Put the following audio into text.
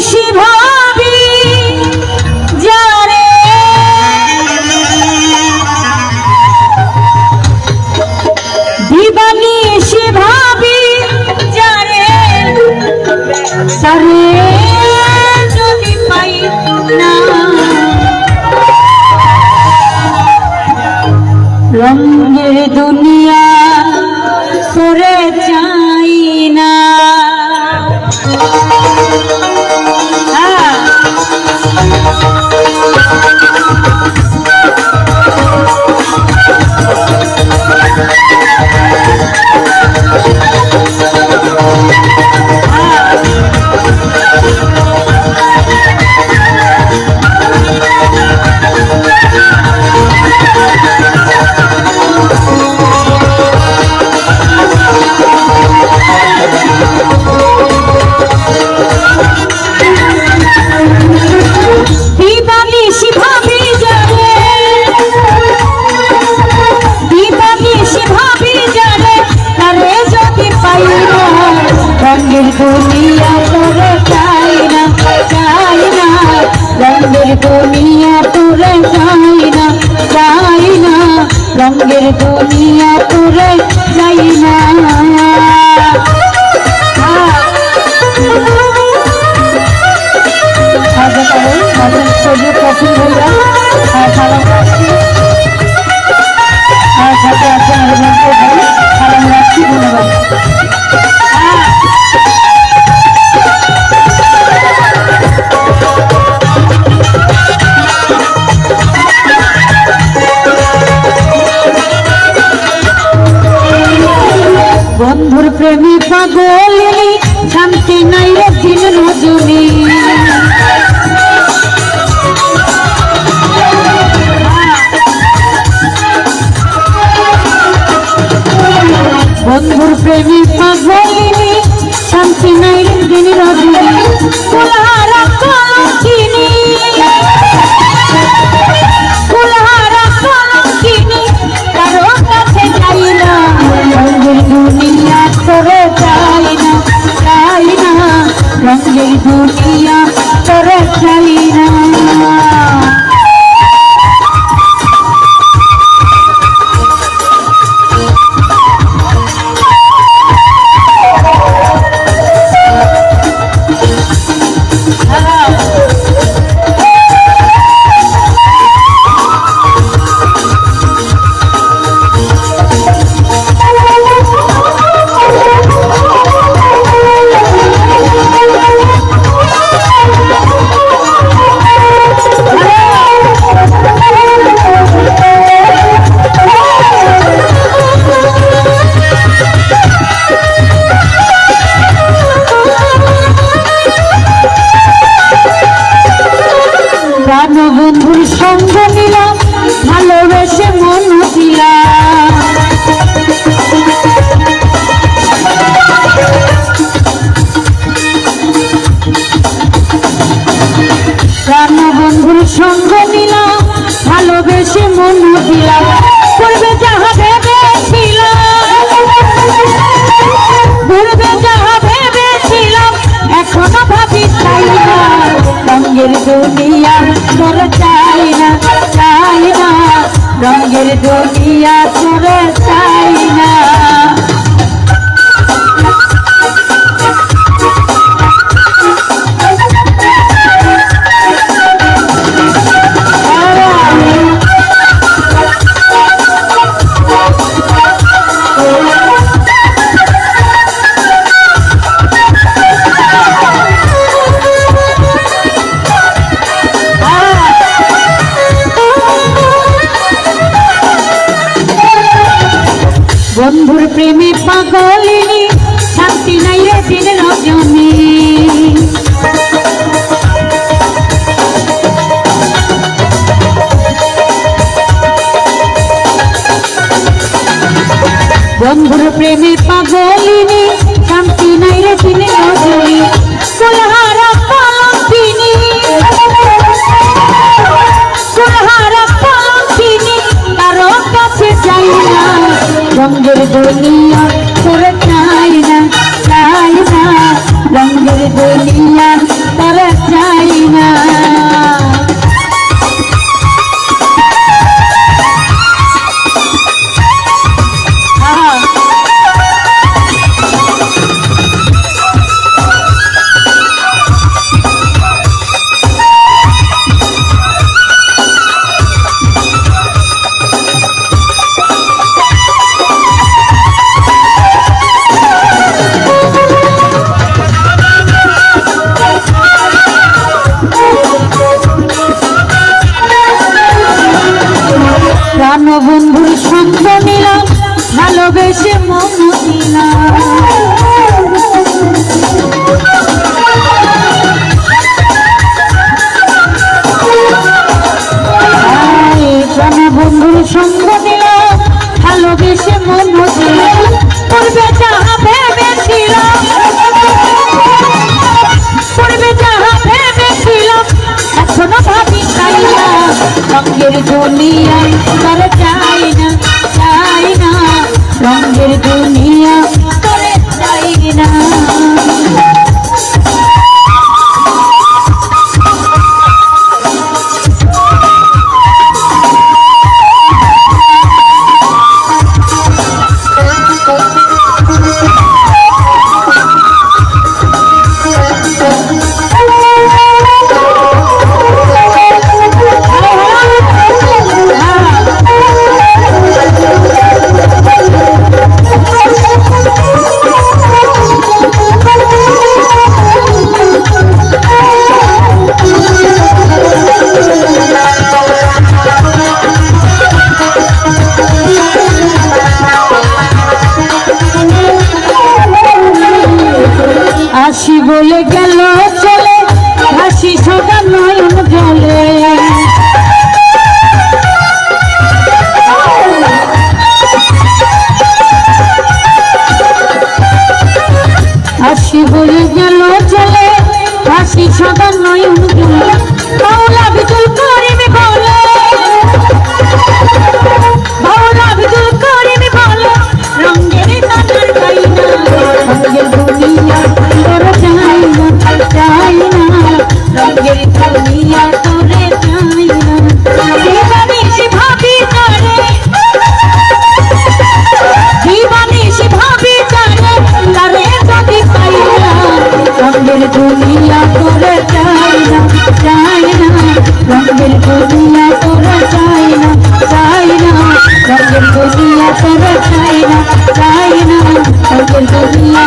নিশি ভাবি যারে দিবানিশি ভাবি যারে সারে যদি পাই দুনিয়া করে চাই সাজা সবুজ কফি হইয়া আর সালাম রাখছি আর সাথে আছে আমাদের প্রাণবন্ধুর সঙ্গ নিলাম, ভালোবেসে মন দিলাম। প্রাণবন্ধুর সঙ্গ নিলাম, ভালোবেসে মন দিলাম। করবে যাহা ভেবেছিলাম, এখনও ভাবি না। দুনিয়া রঙের প্রেমে পাগলিনী, শান্তি নাই রে দিন রজনী। বন্ধুর প্রেমে পাগলিনী, শান্তি নাই রে দিন রজনী দুনিয়া জানো বন্ধুর সূত্র নিলাম ভালোবেসে মন দিলাম। দুনিয়া তার চাই না চাই না। রঙের দুনিয়া তার চাই না। হয়ে গেল যায় না